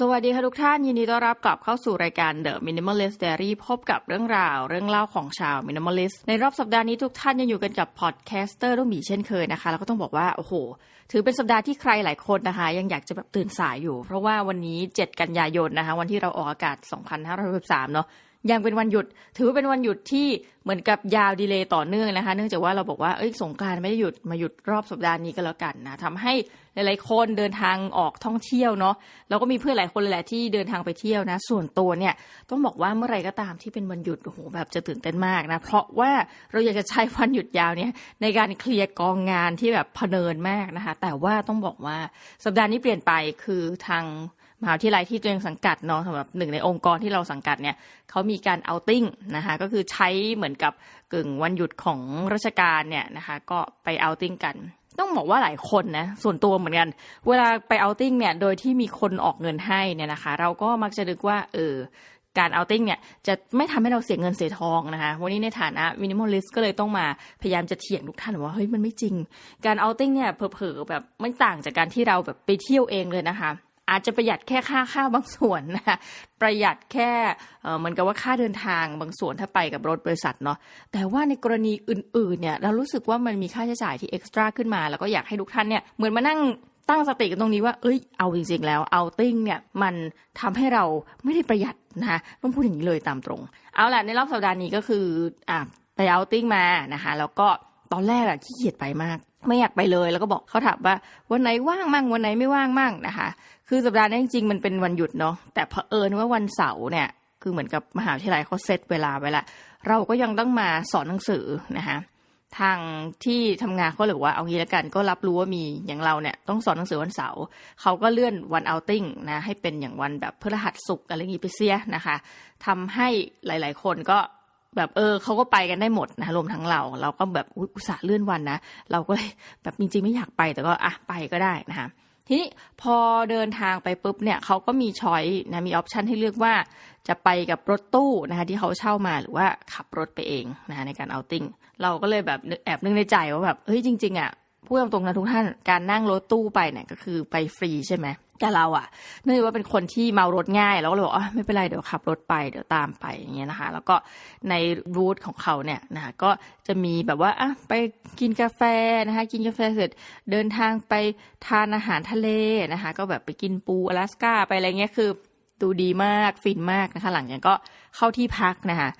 สวัสดีค่ะทุกท่าน ยินดีต้อนรับกลับเข้าสู่รายการ The Minimalist Diary พบกับเรื่องราวเรื่องเล่าของชาว Minimalist ในรอบสัปดาห์นี้ทุกท่านยังอยู่กันกับพอดแคสเตอร์ต้องมีเช่นเคยนะคะ แล้วก็ต้องบอกว่าโอ้โห ถือเป็นสัปดาห์ที่ใครหลายคนนะคะ ยังอยากจะแบบตื่นสายอยู่ เพราะว่าวันนี้ 7 กันยายนนะคะ วันที่เราออกอากาศ 2563 เนาะยังเป็นวันหยุด ถือว่าเป็นวันหยุดที่เหมือนกับยาวดีเลย์ต่อเนื่องนะคะ เนื่องจากว่าเราบอกว่าเอ้ยสงกานต์ไม่ได้หยุดมาหยุดรอบสัปดาห์นี้ก็แล้วกันนะทำให้หลายๆคนเดินทางออกท่องเที่ยวเนาะแล้วก็มีเพื่อนหลายคนเลยแหละที่เดินทางไปเที่ยวนะ ส่วนตัวเนี่ยต้องบอกว่าเมื่อไรก็ตามที่เป็นวันหยุดโอ้โหแบบจะตื่นเต้นมากนะเพราะว่าเราอยากจะใช้วันหยุดยาวเนี่ยในการเคลียร์กองงานที่แบบพเนินมากนะคะ แต่ว่าต้องบอกว่าสัปดาห์นี้เปลี่ยนไปคือทาง มหาวิทยาลัยที่ตัวเองสังกัดเนาะสำหรับหนึ่งในองค์กรที่เราสังกัดเนี่ยเขามีการเอาติ้งนะคะก็คือใช้เหมือนกับกึ่งวันหยุดของราชการเนี่ยนะคะก็ไปเอาติ้งกัน ต้องบอกว่าหลายคนนะส่วนตัวเหมือนกัน เวลาไปเอาติ้งเนี่ยโดยที่มีคนออกเงินให้เนี่ยนะคะ เราก็มักจะนึกว่าเออการเอาติ้งเนี่ยจะไม่ทำให้เราเสียเงินเสียทองนะคะวันนี้ในฐานะมินิมอลลิสต์ก็เลยต้องมาพยายามจะเถียงทุกท่านว่าเฮ้ยมันไม่จริง การเอาติ้งเนี่ยเผลอๆแบบไม่ต่างจากการที่เราแบบไปเที่ยวเองเลยนะคะ อาจจะประหยัดแค่ค่าข้าวบางส่วนนะคะประหยัดแค่เหมือนกับว่าค่าเดินทางบางส่วนถ้าไปกับรถบริษัทเนาะแต่ว่าในกรณีอื่นๆเนี่ยเรารู้สึกว่ามันมีค่าใช้จ่ายที่เอ็กซ์ตร้าขึ้นมา แล้วก็อยากให้ทุกท่านเนี่ยเหมือนมานั่งตั้งสติกันตรงนี้ว่า เอ้ย เอาจริงๆ แล้ว เอาติ้งเนี่ย มันทำให้เราไม่ได้ประหยัดนะคะต้องพูดอย่างนี้เลยตามตรง เอาล่ะ ในรอบสัปดาห์นี้ก็คือ อะ ไปเอาติ้งมานะคะ แล้วก็ตอนแรกอะขี้เกียจไปมาก ไม่อยากไปเลยแล้วก็บอกเขาถามว่าวันไหนว่างมั่งวันไหนไม่ว่างมั่งนะคะ คือสัปดาห์นี้จริงๆมันเป็นวันหยุดเนาะแต่เผอิญว่าวันเสาร์เนี่ยคือเหมือนกับมหาวิทยาลัยเขาเซตเวลาไว้ละเราก็ยังต้องมาสอนหนังสือนะคะทางที่ทำงานเขาหรือว่าเอางี้แล้วกันก็รับรู้ว่ามีอย่างเราเนี่ยต้องสอนหนังสือวันเสาร์เขาก็เลื่อนวันเอาติ้งนะให้เป็นอย่างวันแบบพฤหัสศุกร์อะไรอย่างงี้ไปเสียนะคะทำให้หลาย ๆ คนก็ แบบเออเขาก็ไปกันได้หมดนะรวมทั้งเรา เราก็แบบอุตส่าห์เลื่อนวันนะเราก็เลยแบบจริงๆไม่อยากไปแต่ก็อะไปก็ได้นะคะทีนี้พอเดินทางไปปุ๊บเนี่ยเขาก็มีช้อยนะมีออปชันให้เลือกว่าจะไปกับรถตู้นะคะที่เขาเช่ามาหรือว่าขับรถไปเองนะะในการเอาติ้งเราก็เลยแบบแอบนึกในใจว่าแบบเฮ้ยจริง ๆอะพูดตรงๆนะทุกท่านการนั่งรถตู้ไปเนี่ยก็คือไปฟรีใช่ไหม แต่เราอะเนื่องจากว่าเป็นคนที่เมารถง่ายเราก็เลยบอกอ๋อไม่เป็นไรเดี๋ยวขับรถไปเดี๋ยวตามไปอย่างเงี้ยนะคะ แล้วก็ในรูทของเขาเนี่ยนะคะก็จะมีแบบว่าอะไปกินกาแฟนะคะ กินกาแฟเสร็จเดินทางไปทานอาหารทะเลนะคะ ก็แบบไปกินปูอลาสก้าไปอะไรเงี้ยคือดูดีมากฟินมากนะคะ หลังจากนั้นก็เข้าที่พักนะคะ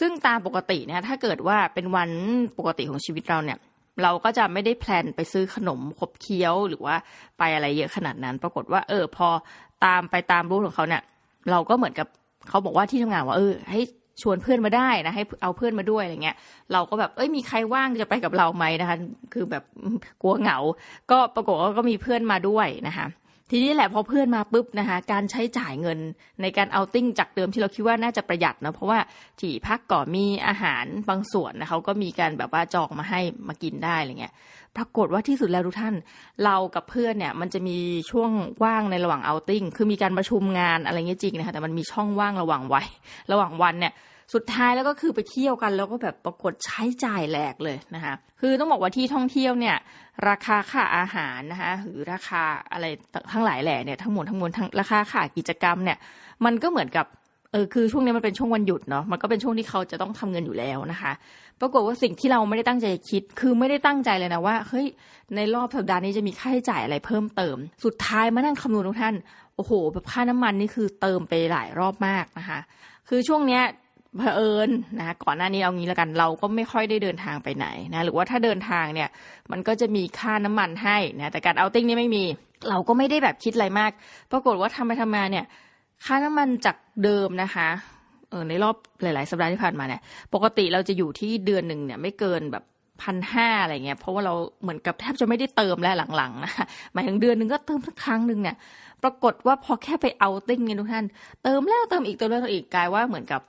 ซึ่งตามปกติเนี่ยถ้าเกิดว่าเป็นวันปกติของชีวิตเราเนี่ย เราก็จะไม่ได้แพลนไปซื้อขนมขบเคี้ยวหรือว่าไปอะไรเยอะขนาดนั้น ปรากฏว่า เออ พอตามไปตามรูปของเขาเนี่ย เราก็เหมือนกับเขาบอกว่าที่ทำงานว่า เออ ให้ชวนเพื่อนมาได้นะให้เอาเพื่อนมาด้วยอะไรเงี้ย เราก็แบบเอ้ยมีใครว่างจะไปกับเราไหมนะคะ คือแบบกลัวเหงา ก็ปรากฏว่าก็มีเพื่อนมาด้วยนะคะ ทีนี้แหละพอเพื่อนมาปุ๊บนะคะการใช้จ่ายเงินในการเอาติ้งจากเดิมที่เราคิดว่าน่าจะประหยัดนะเพราะว่าที่พักก่อมีอาหารบางส่วนนะเขาก็มีการแบบว่าจองมาให้มากินได้อะไรเงี้ยปรากฏว่าที่สุดแล้วทุกท่านเรากับเพื่อนเนี่ยมันจะมีช่วงว่างในระหว่างเอาติ้งคือมีการประชุมงานอะไรเงี้ยจริงนะคะแต่มันมีช่องว่างระหว่างวัยระหว่างวันเนี่ย สุดท้ายแล้วก็คือไปเที่ยวกัน แล้วก็แบบปรากฏใช้จ่ายแหลกเลยนะคะคือต้องบอกว่าที่ท่องเที่ยวเนี่ยราคาค่าอาหารนะคะหรือราคาอะไรทั้งหลายแหล่เนี่ยทั้งหมดทั้งมวลทั้งราคาค่ากิจกรรมเนี่ยมันก็เหมือนกับเออคือช่วงนี้มันเป็นช่วงวันหยุดเนาะมันก็เป็นช่วงที่เขาจะต้องทำเงินอยู่แล้วนะคะ ปรากฏว่าสิ่งที่เราไม่ได้ตั้งใจคิด คือไม่ได้ตั้งใจเลยนะว่าเฮ้ยในรอบสัปดาห์นี้จะมีค่าใช้จ่ายอะไรเพิ่มเติม สุดท้ายมานั่งคำนวณทุกท่านโอ้โหแบบค่าน้ำมันนี่คือเติมไปหลายรอบมากนะคะ คือช่วงเนี้ย เผอิญนะก่อนหน้านี้เอางี้แล้วกันเราก็ไม่ค่อยได้เดินทางไปไหนนะหรือว่าถ้าเดินทางเนี่ยมันก็จะมีค่าน้ำมันให้นะแต่การเอาติ้งนี่ไม่มี เราก็ไม่ได้แบบคิดอะไรมาก ปรากฏว่าทำไปทำมาเนี่ย ค่าน้ำมันจากเดิมนะคะเออในรอบหลาย ๆ สัปดาห์ที่ผ่านมาเนี่ยปกติเราจะอยู่ที่เดือนหนึ่งเนี่ยไม่เกินแบบพันห้าอะไรเงี้ยเพราะว่าเราเหมือนกับแทบจะไม่ได้เติมแล้วหลังๆนะคะหมายถึงเดือนหนึ่งก็เติมสักครั้งหนึ่งเนี่ย ปรากฏว่าพอแค่ไปเอาติ้งเนี่ยทุกท่าน เติมแล้วเติมอีกเติมแล้วอีกกลายว่าเหมือนกับ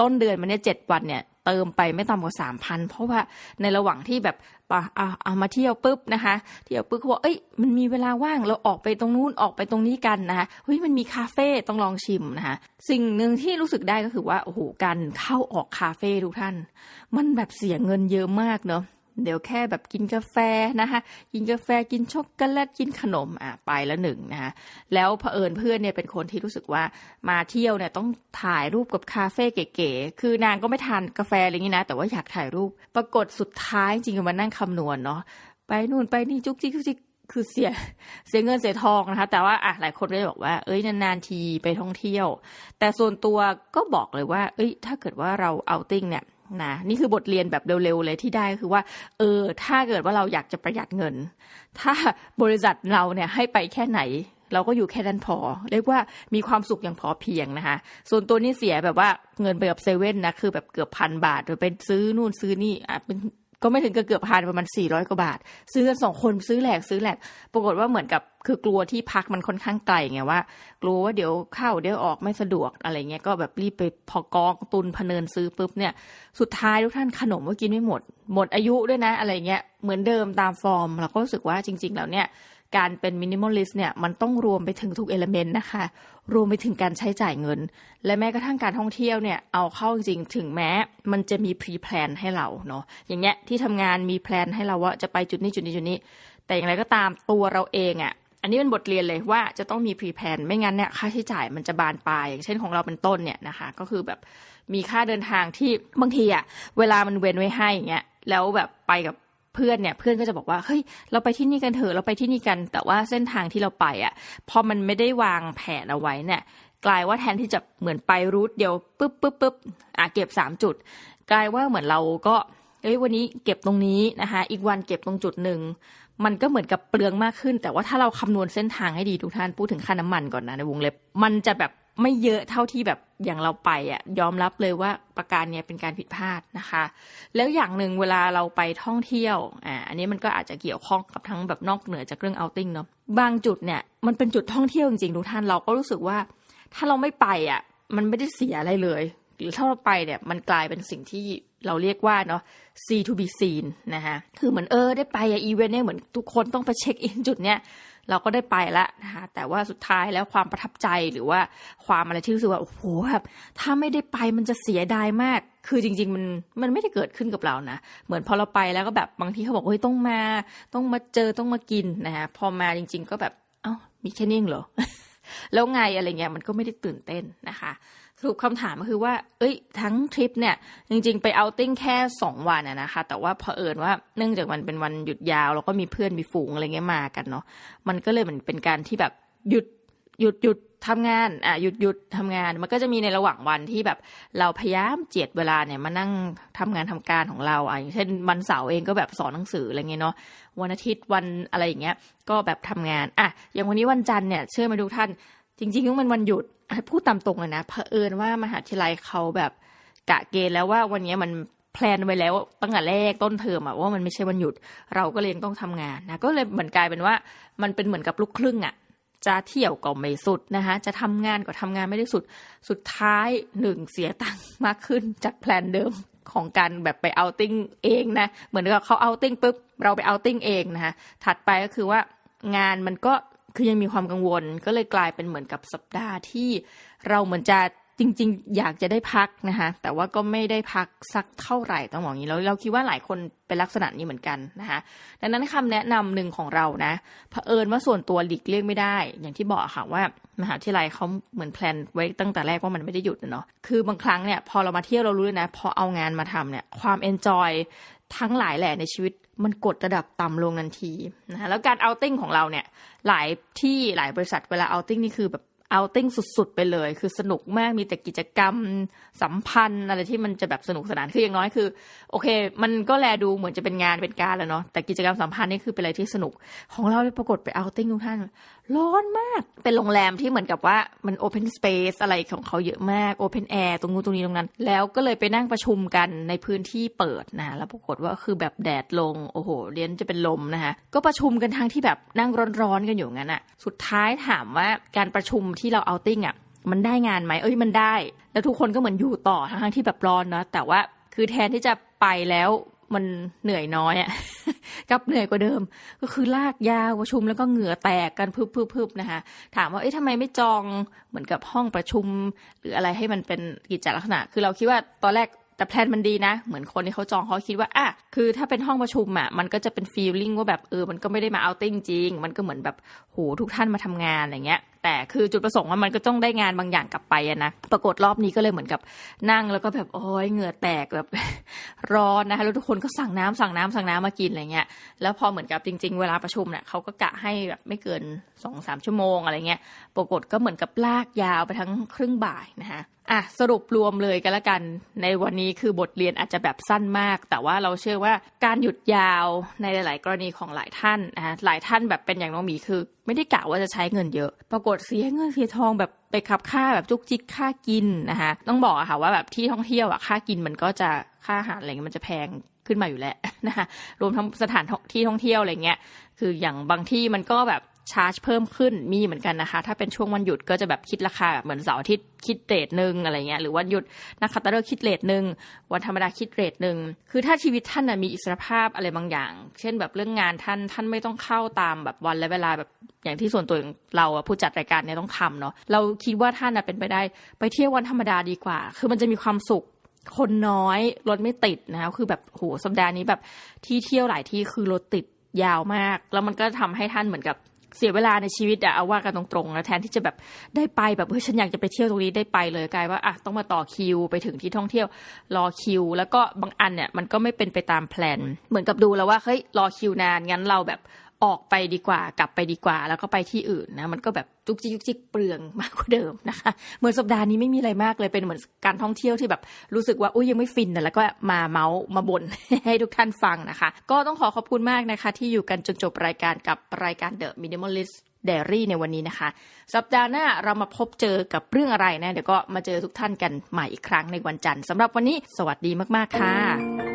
ต้นเดือนมันเนี่ยเจ็ดวันเนี่ยเติมไปไม่ต่ำกว่าสามพันเพราะว่าในระหว่างที่แบบเอาเอามาเที่ยวปุ๊บนะคะ เที่ยวปุ๊บเขาบอกเอ้ยมันมีเวลาว่างเราออกไปตรงนู้นออกไปตรงนี้กันนะคะเฮ้ยมันมีคาเฟ่ต้องลองชิมนะคะสิ่งหนึ่งที่รู้สึกได้ก็คือว่าโอ้โหการเข้าออกคาเฟ่ทุกท่าน มันแบบเสียเงินเยอะมากเนาะ เดี๋ยวแค่แบบกินกาแฟนะคะกินกาแฟกินช็อกโกแลตกินขนมอะไปแล้วหนึ่งนะคะแล้วเผอิญเพื่อนเนี่ยเป็นคนที่รู้สึกว่ามาเที่ยวเนี่ยต้องถ่ายรูปกับคาเฟ่เก๋ๆคือนางก็ไม่ทานกาแฟอะไรอย่างนี้นะ แต่ว่าอยากถ่ายรูป ปรากฏสุดท้ายจริงๆมันนั่งคำนวณเนาะไปนู่นไปนี่จุกจิกจุกจิกคือเสียเสียเงินเสียทองนะคะ แต่ว่าอะหลายคนก็จะบอกว่า เอ้ยนานๆทีไปท่องเที่ยว แต่ส่วนตัวก็บอกเลยว่า เอ้ย ถ้าเกิดว่าเราเอาติ้งเนี่ย นะนี่คือบทเรียนแบบเร็วๆเลยที่ได้คือว่า เออ ถ้าเกิดว่าเราอยากจะประหยัดเงิน ถ้าบริษัทเราเนี่ยให้ไปแค่ไหน เราก็อยู่แค่นั้นพอ เรียกว่ามีความสุขอย่างพอเพียงนะคะ ส่วนตัวนี่เสียแบบว่าเงินไปกับเซเว่นนะคือแบบเกือบพันบาทโดยไปซื้อนู่นซื้อนี่อะเป็น ก็ไม่ถึงกับเกือบพันประมาณสี่ร้อยกว่าบาท ซื้อกันสองคนซื้อแหลกซื้อแหลก ปรากฏว่าเหมือนกับคือกลัวที่พักมันค่อนข้างไกลไงว่า กลัวว่าเดี๋ยวเข้าเดี๋ยวออกไม่สะดวกอะไรเงี้ยก็แบบรีบไปพอกองตุนพเนินซื้อปุ๊บเนี่ย สุดท้ายทุกท่านขนมก็กินไม่หมด หมดอายุด้วยนะอะไรเงี้ยเหมือนเดิมตามฟอร์มเราก็รู้สึกว่าจริง ๆ แล้วเนี่ย การเป็นมินิมอลลิสต์เนี่ยมันต้องรวมไปถึงทุกเอลเมนต์นะคะ รวมไปถึงการใช้จ่ายเงิน และแม้กระทั่งการท่องเที่ยวเนี่ยเอาเข้าจริงถึงแม้ มันจะมีพรีแพลนให้เราเนาะอย่างเงี้ยที่ทำงานมีแพลนให้เราว่าจะไปจุดนี้จุดนี้จุดนี้ แต่อย่างไรก็ตามตัวเราเองอะ่ะอันนี้เป็นบทเรียนเลยว่าจะต้องมีพรีแพลนไม่งั้นเนี่ยค่าใช้จ่ายมันจะบานปลายอย่างเช่นของเราเป็นต้นเนี่ยนะคะ ก็คือแบบมีค่าเดินทางที่บางทีอะเวลามันเว้นไว้ให้อย่างเงี้ยแล้วแบบไปกับ เพื่อนเนี่ยเพื่อนก็จะบอกว่าเฮ้ยเราไปที่นี่กันเถอะเราไปที่นี่กัน แต่ว่าเส้นทางที่เราไปอะพอมันไม่ได้วางแผนเอาไว้เนี่ยกลายว่าแทนที่จะเหมือนไปรูทเดียวปุ๊บปุ๊บปุ๊บอะเก็บสามจุด กลายว่าเหมือนเราก็เอ้ยวันนี้เก็บตรงนี้นะคะอีกวันเก็บตรงจุดหนึ่ง มันก็เหมือนกับเปลืองมากขึ้น แต่ว่าถ้าเราคำนวณเส้นทางให้ดีทุกท่านพูดถึงค่าน้ำมันก่อนนะในวงเล็บ มันจะแบบไม่เยอะเท่าที่แบบอย่างเราไปอะยอมรับเลยว่าประการเนี้ยเป็นการผิดพลาดนะคะ แล้วอย่างหนึ่งเวลาเราไปท่องเที่ยวอ่าอันนี้มันก็อาจจะเกี่ยวข้องกับทั้งแบบนอกเหนือจากเรื่องเอาติ้งเนาะบางจุดเนี่ยมันเป็นจุดท่องเที่ยวจริงๆทุกท่านเราก็รู้สึกว่า ถ้าเราไม่ไปอะมันไม่ได้เสียอะไรเลย หรือถ้าเราไปเนี่ยมันกลายเป็นสิ่งที่ เราเรียกว่าเนาะ C to be seen นะคะคือเหมือนเออได้ไปอะอีเวนต์เนี่ยเหมือนทุกคนต้องไปเช็คอินจุดเนี้ยเราก็ได้ไปละนะคะแต่ว่าสุดท้ายแล้วความประทับใจหรือว่าความอะไรที่รู้สึกว่าโอ้โหแบบถ้าไม่ได้ไปมันจะเสียดายมาก คือจริง ๆ มันมันไม่ได้เกิดขึ้นกับเรานะเหมือนพอเราไปแล้วก็แบบบางทีเขาบอกเฮ้ยต้องมาต้องมาเจอต้องมากินนะคะพอมาจริง ๆ ก็แบบเอ้ามีแค่นี้เหรอแล้วไงอะไรเงี้ยมันก็ไม่ได้ตื่นเต้นนะคะ สรุปคำถามก็คือว่า เอ้ย ทั้งทริปเนี่ย จริง ๆ ไปเอาติ้งแค่สองวันอะนะคะ แต่ว่าเผอิญว่าเนื่องจากมันเป็นวันหยุดยาว แล้วก็มีเพื่อนมีฝูงอะไรเงี้ยมากันเนาะ มันก็เลยเหมือนเป็นการที่แบบหยุดหยุดหยุดทำงาน อะหยุดหยุดทำงาน มันก็จะมีในระหว่างวันที่แบบ เราพยายามเจียดเวลาเนี่ยมานั่งทำงานทำการของเราอะอย่างเช่นวันเสาร์เองก็แบบสอนหนังสืออะไรเงี้ยเนาะ วันอาทิตย์วันอะไรอย่างเงี้ย ก็แบบทำงาน อะ อย่างวันนี้วันจันทร์เนี่ย เชื่อไหมทุกท่าน จริงๆมันวันหยุด พูดตามตรงเลยนะเผอิญว่ามหาวิทยาลัยเขาแบบกะเกณฑ์แล้วว่าวันนี้มันแพลนไว้แล้วตั้งแต่แรกต้นเทอมอะว่ามันไม่ใช่วันหยุด เราก็เลยต้องทำงานนะก็เลยเหมือนกลายเป็นว่ามันเป็นเหมือนกับลูกครึ่งอะจะเที่ยวก็ไม่สุดนะคะจะทำงานก็ทำงานไม่ได้สุดสุดท้ายหนึ่งเสียตังค์มากขึ้นจากแพลนเดิมของการแบบไปเอาติ้งเองนะเหมือนกับเขาเอาติ้งปุ๊บเราไปเอาติ้งเองนะคะถัดไปก็คือว่างานมันก็ คือยังมีความกังวล ก็เลยกลายเป็นเหมือนกับสัปดาห์ที่เราเหมือนจะจริง ๆ อยากจะได้พักนะคะแต่ว่าก็ไม่ได้พักสักเท่าไหร่ต้องบอกอย่างนี้แล้วเราคิดว่าหลายคนเป็นลักษณะนี้เหมือนกันนะคะดังนั้นคำแนะนำหนึ่งของเรานะเผอิญว่าส่วนตัวหลีกเลี่ยงไม่ได้ อย่างที่บอกค่ะว่ามหาวิทยาลัยเขาเหมือนแพลนไว้ตั้งแต่แรกว่ามันไม่ได้หยุดเนาะคือบางครั้งเนี่ยพอเรามาเที่ยวเรารู้เลยนะ พอเอางานมาทำเนี่ยความเอนจอย ทั้งหลายแหล่ในชีวิตมันกดระดับต่ำลงทันทีนะคะแล้วการเอาติ้งของเราเนี่ยหลายที่หลายบริษัทเวลาเอาติ้งนี่คือแบบ เอาติ้งสุด ๆ ไปเลย คือสนุกมากมีแต่กิจกรรมสัมพันธ์อะไรที่มันจะแบบสนุกสนานคืออย่างน้อยคือ โอเค มันก็แลดูเหมือนจะเป็นงานเป็นการแล้วเนาะแต่กิจกรรมสัมพันธ์นี่คือเป็นอะไรที่สนุก ของเราปรากฏไปเอาติ้งทุกท่าน ร้อนมากเป็นโรงแรมที่เหมือนกับว่ามันโอเพนสเปซอะไรของเขาเยอะมากโอเพนแอร์ตรงนู้นตรงนี้ตรงนั้น แล้วก็เลยไปนั่งประชุมกันในพื้นที่เปิดนะแล้วปรากฏว่าคือแบบแดดลงโอ้โหเรียนจะเป็นลมนะคะก็ประชุมกันทั้งที่แบบนั่งร้อนๆกันอยู่งั้นอะสุดท้ายถามว่าการประชุมที่เราเอาติ้งอะมันได้งานไหมเอ้ยมันได้ แล้วทุกคนก็เหมือนอยู่ต่อทั้งที่แบบร้อนเนาะแต่ว่าคือแทนที่จะไปแล้วมันเหนื่อยน้อยอะกับเหนื่อยกว่าเดิม ก็คือลากยาวประชุมแล้วก็เหงื่อแตกกันพึบๆนะคะ ถามว่าเอ๊ะทำไมไม่จองเหมือนกับห้องประชุม หรืออะไรให้มันเป็นกิจลักษณะ คือเราคิดว่าตอนแรกแต่แพลนมันดีนะ เหมือนคนที่เขาจองเขาคิดว่าอะคือถ้าเป็นห้องประชุมอะมันก็จะเป็นฟีลลิ่งว่าแบบเออมันก็ไม่ได้มาเอาติ้งจริง มันก็เหมือนแบบโหทุกท่านมาทำงานอะไรเงี้ย แต่คือจุดประสงค์ว่ามันก็ต้องได้งานบางอย่างกลับไปนะปรากฏรอบนี้ก็เลยเหมือนกับนั่งแล้วก็แบบโอ้ยเหงื่อแตกแบบร้อนนะคะแล้วทุกคนก็สั่งน้ำสั่งน้ำสั่งน้ำมากินอะไรเงี้ยแล้วพอเหมือนกับจริง ๆ เวลาประชุมเนี่ยเขาก็กะให้แบบไม่เกินสองสามชั่วโมงอะไรเงี้ยปรากฏก็เหมือนกับลากยาวไปทั้งครึ่งบ่ายนะคะ อะสรุปรวมเลยกันละกัน ในวันนี้คือบทเรียนอาจจะแบบสั้นมาก แต่ว่าเราเชื่อว่าการหยุดยาวในหลาย ๆ กรณีของหลายท่านนะะหลายท่านแบบเป็นอย่างน้องหมีคือ ไม่ได้กะว่าจะใช้เงินเยอะ ปรากฏเสียเงินเสียทองแบบไปขับค่าแบบจุกจิกค่ากินนะคะต้องบอกอะค่ะว่าแบบที่ท่องเที่ยวอะค่ากินมันก็จะค่าอาหารอะไรเงี้ยมันจะแพงขึ้นมาอยู่แล้วนะคะรวมทั้งสถานที่ท่องเที่ยวอะไรเงี้ยคืออย่างบางที่มันก็แบบ ชาร์จเพิ่มขึ้นมีเหมือนกันนะคะ ถ้าเป็นช่วงวันหยุดก็จะแบบคิดราคาแบบเหมือนเสาร์อาทิตย์คิดเรทหนึ่งอะไรเงี้ยหรือวันหยุดนักขัตฤกษ์คิดเรทหนึ่งวันธรรมดาคิดเรทหนึ่งคือถ้าชีวิตท่านนะมีอิสรภาพอะไรบางอย่าง เช่นแบบเรื่องงานท่านท่านไม่ต้องเข้าตามแบบวันและเวลาแบบอย่างที่ส่วนตัวองเราผู้จัดรายการเนี่ยต้องทำเนาะเราคิดว่าท่านอะเป็นไปได้ไปเที่ยววันธรรมดาดีกว่า คือมันจะมีความสุขคนน้อยรถไม่ติดนะคะคือแบบโหสัปดาห์นี้แบบที่เที่ยวหลายที่คือรถติดยาวมาก แล้วมันก็ทำให้ท่านเหมือนกับ เสียเวลาในชีวิตอะเอาว่ากันตรงๆนะแทนที่จะแบบได้ไปแบบเฮ้ยฉันอยากจะไปเที่ยวตรงนี้ได้ไปเลยกลายว่าอะต้องมาต่อคิวไปถึงที่ท่องเที่ยวรอคิว แล้วก็บางอันเนี่ยมันก็ไม่เป็นไปตามแพลนเหมือนกับดูแล้วว่าเฮ้ยรอคิวนานงั้นเราแบบ ออกไปดีกว่ากลับไปดีกว่า แล้วก็ไปที่อื่นนะมันก็แบบจุกจิกจุกจิกเปลืองมากกว่าเดิมนะคะ เหมือนสัปดาห์นี้ไม่มีอะไรมากเลยเป็นเหมือนการท่องเที่ยวที่แบบรู้สึกว่าอุ้ยยังไม่ฟินนะแล้วก็มาเมาส์มาบ่นให้ทุกท่านฟังนะคะ ก็ต้องขอขอบคุณมากนะคะ ที่อยู่กันจนจบรายการกับรายการ The Minimalist Diary ในวันนี้นะคะ สัปดาห์หน้าเรามาพบเจอกับเรื่องอะไรนะ เดี๋ยวก็มาเจอทุกท่านกันใหม่อีกครั้งในวันจันทร์สำหรับวันนี้ สวัสดีมาก ๆ ค่ะ